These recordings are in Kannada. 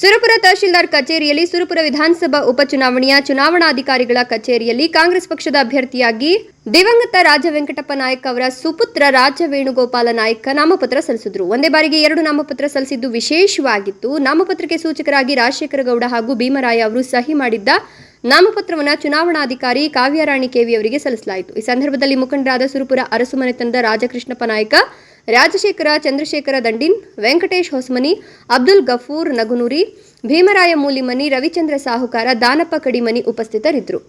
ಸುರಪುರ ತಹಶೀಲ್ದಾರ್ ಕಚೇರಿಯಲ್ಲಿ ಸುರಪುರ ವಿಧಾನಸಭಾ ಉಪಚುನಾವಣೆಯ ಚುನಾವಣಾಧಿಕಾರಿಗಳ ಕಚೇರಿಯಲ್ಲಿ ಕಾಂಗ್ರೆಸ್ ಪಕ್ಷದ ಅಭ್ಯರ್ಥಿಯಾಗಿ ದಿವಂಗತ ರಾಜ ವೆಂಕಟಪ್ಪ ನಾಯಕ್ ಅವರ ಸುಪುತ್ರ ರಾಜ ವೇಣುಗೋಪಾಲ ನಾಯಕ್ ನಾಮಪತ್ರ ಸಲ್ಲಿಸಿದ್ರು. ಒಂದೇ ಬಾರಿಗೆ ಎರಡು ನಾಮಪತ್ರ ಸಲ್ಲಿಸಿದ್ದು ವಿಶೇಷವಾಗಿತ್ತು. ನಾಮಪತ್ರಕ್ಕೆ ಸೂಚಕರಾಗಿ ರಾಜಶೇಖರ ಗೌಡ ಹಾಗೂ ಭೀಮರಾಯ ಅವರು ಸಹಿ ಮಾಡಿದ್ದ ನಾಮಪತ್ರವನ್ನು ಚುನಾವಣಾಧಿಕಾರಿ ಕಾವ್ಯರಾಣಿ ಕೆವಿ ಅವರಿಗೆ ಸಲ್ಲಿಸಲಾಯಿತು. ಈ ಸಂದರ್ಭದಲ್ಲಿ ಮುಖಂಡರಾದ ಸುರಪುರ ಅರಸು ತಂದ ರಾಜಕೃಷ್ಣಪ್ಪ ನಾಯಕ ರಾಜಶೇಖರ, ಚಂದ್ರಶೇಖರ ದಂಡಿನ್, ವೆಂಕಟೇಶ್ ಹೊಸಮನಿ, ಅಬ್ದುಲ್ ಗಫೂರ್ ನಗುನೂರಿ, ಭೀಮರಾಯ ಮೂಲಿಮನಿ, ರವಿಚಂದ್ರ ಸಾಹುಕಾರ, ದಾನಪ್ಪ ಕಡಿಮನಿ ಉಪಸ್ಥಿತರಿದ್ದರು.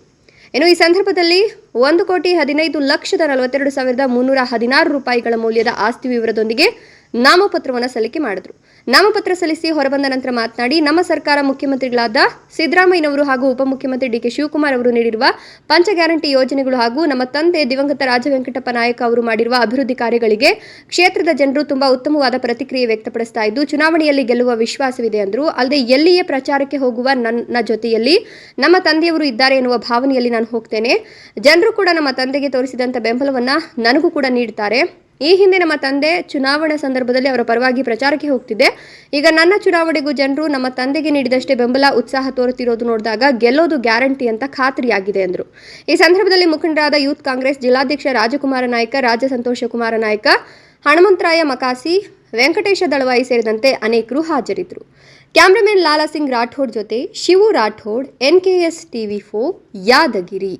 ಇನ್ನು ಈ ಸಂದರ್ಭದಲ್ಲಿ ಒಂದು ಕೋಟಿ ಹದಿನೈದು ಲಕ್ಷದ ನಲವತ್ತೆರಡು ಸಾವಿರದ ಮುನ್ನೂರ ಹದಿನಾರು ರೂಪಾಯಿಗಳ ಮೌಲ್ಯದ ಆಸ್ತಿ ವಿವರದೊಂದಿಗೆ ನಾಮಪತ್ರವನ್ನು ಸಲ್ಲಿಕೆ ಮಾಡಿದ್ರು. ನಾಮಪತ್ರ ಸಲ್ಲಿಸಿ ಹೊರಬಂದ ನಂತರ ಮಾತನಾಡಿ, ನಮ್ಮ ಸರ್ಕಾರ ಮುಖ್ಯಮಂತ್ರಿಗಳಾದ ಸಿದ್ದರಾಮಯ್ಯನವರು ಹಾಗೂ ಉಪಮುಖ್ಯಮಂತ್ರಿ ಡಿಕೆ ಶಿವಕುಮಾರ್ ಅವರು ನೀಡಿರುವ ಪಂಚ ಗ್ಯಾರಂಟಿ ಯೋಜನೆಗಳು ಹಾಗೂ ನಮ್ಮ ತಂದೆ ದಿವಂಗತ ರಾಜ ವೆಂಕಟಪ್ಪ ನಾಯಕ ಅವರು ಮಾಡಿರುವ ಅಭಿವೃದ್ಧಿ ಕಾರ್ಯಗಳಿಗೆ ಕ್ಷೇತ್ರದ ಜನರು ತುಂಬಾ ಉತ್ತಮವಾದ ಪ್ರತಿಕ್ರಿಯೆ ವ್ಯಕ್ತಪಡಿಸ್ತಾ ಇದ್ದು, ಚುನಾವಣೆಯಲ್ಲಿ ಗೆಲ್ಲುವ ವಿಶ್ವಾಸವಿದೆ ಅಂದರು. ಅಲ್ಲದೆ ಎಲ್ಲಿಯೇ ಪ್ರಚಾರಕ್ಕೆ ಹೋಗುವ ನನ್ನ ಜೊತೆಯಲ್ಲಿ ನಮ್ಮ ತಂದೆಯವರು ಇದ್ದಾರೆ ಎನ್ನುವ ಭಾವನೆಯಲ್ಲಿ ನಾನು ಹೋಗ್ತೇನೆ. ಜನರು ಕೂಡ ನಮ್ಮ ತಂದೆಗೆ ತೋರಿಸಿದಂಥ ಬೆಂಬಲವನ್ನ ನನಗೂ ಕೂಡ ನೀಡ್ತಾರೆ. ಈ ಹಿಂದೆ ನಮ್ಮ ತಂದೆ ಚುನಾವಣಾ ಸಂದರ್ಭದಲ್ಲಿ ಅವರ ಪರವಾಗಿ ಪ್ರಚಾರಕ್ಕೆ ಹೋಗ್ತಿದ್ದೆ. ಈಗ ನನ್ನ ಚುನಾವಣೆಗೂ ಜನರು ನಮ್ಮ ತಂದೆಗೆ ನೀಡಿದಷ್ಟೇ ಬೆಂಬಲ, ಉತ್ಸಾಹ ತೋರುತ್ತಿರೋದು ನೋಡಿದಾಗ ಗೆಲ್ಲೋದು ಗ್ಯಾರಂಟಿ ಅಂತ ಖಾತ್ರಿಯಾಗಿದೆ ಎಂದರು. ಈ ಸಂದರ್ಭದಲ್ಲಿ ಮುಖಂಡರಾದ ಯೂತ್ ಕಾಂಗ್ರೆಸ್ ಜಿಲ್ಲಾಧ್ಯಕ್ಷ ರಾಜಕುಮಾರ ನಾಯಕ ರಾಜ ಸಂತೋಷ ಕುಮಾರ ನಾಯಕ ಹನುಮಂತರಾಯ ಮಕಾಸಿ, ವೆಂಕಟೇಶ ದಳವಾಯಿ ಸೇರಿದಂತೆ ಅನೇಕರು ಹಾಜರಿದ್ದರು. ಕ್ಯಾಮ್ರಾಮನ್ ಲಾಲಾ ಸಿಂಗ್ ರಾಠೋಡ್ ಜೊತೆ ಶಿವು ರಾಠೋಡ್ ಎನ್ಕೆಎಸ್ ಟಿವಿ ಫೋ ಯಾದಗಿರಿ.